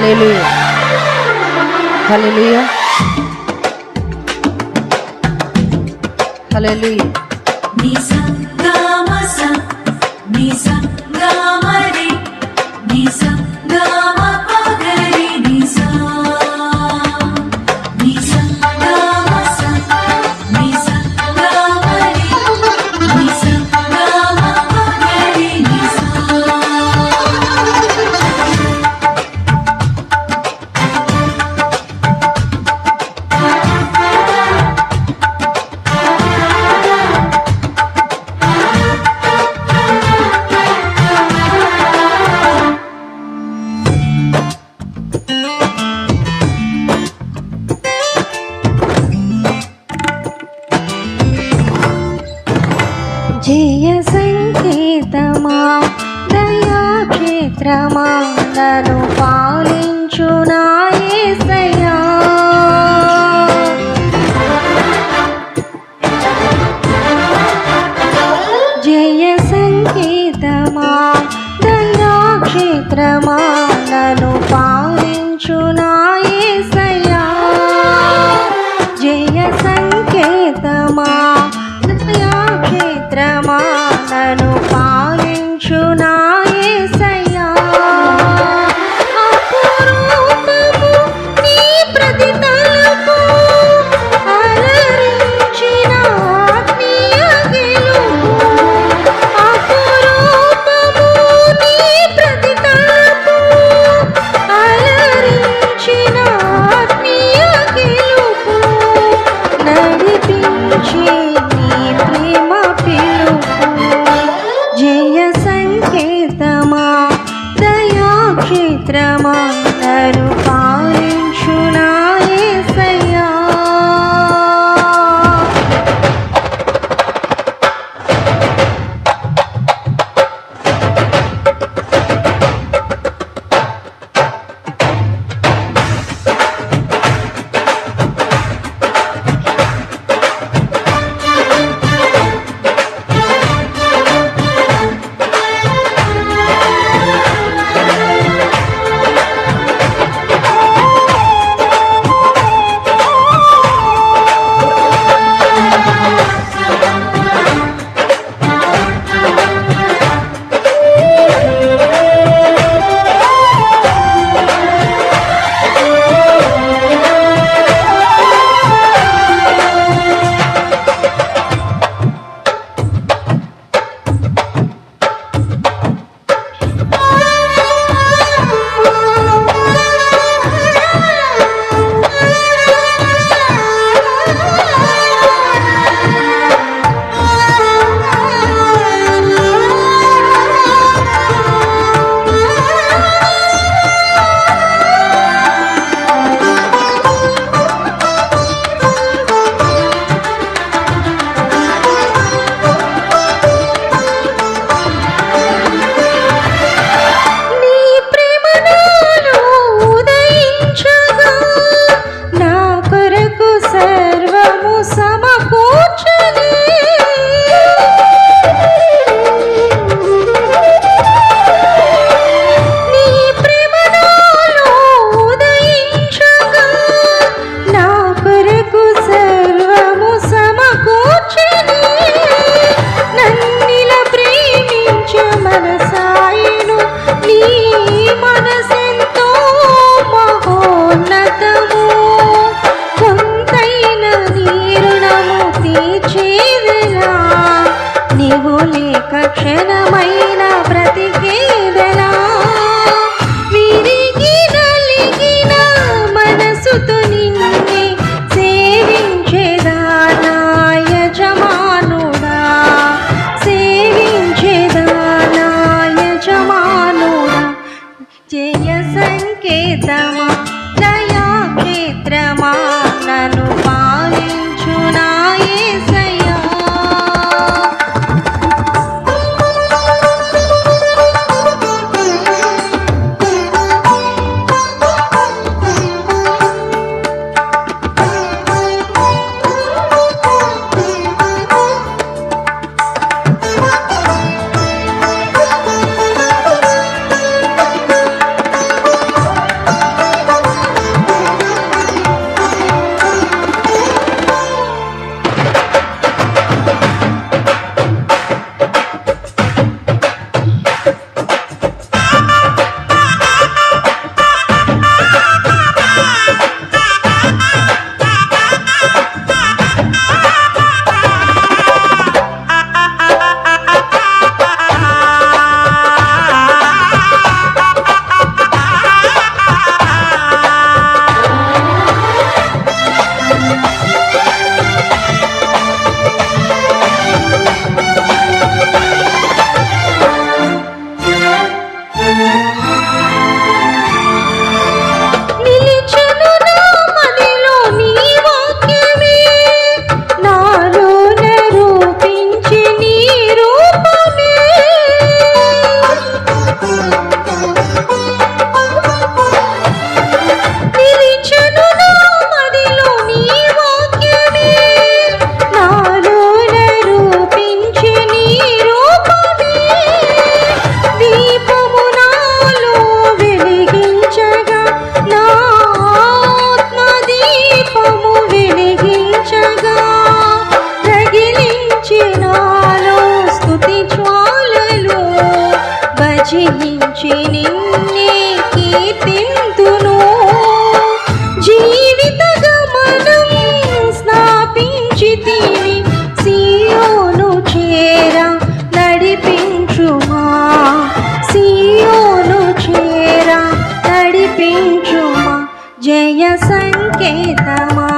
Hallelujah hallelujah hallelujah నీ సంగమ నీ సంగ నన్ను పాలించు నాయసయ్యా జయ సంగీతమా దండాక్షేత్రమా నన్ను పాలించు నాయసయ్యా జయ సంకేతమా క్షేత్రమా జయ సంకేతమా?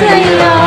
对呀。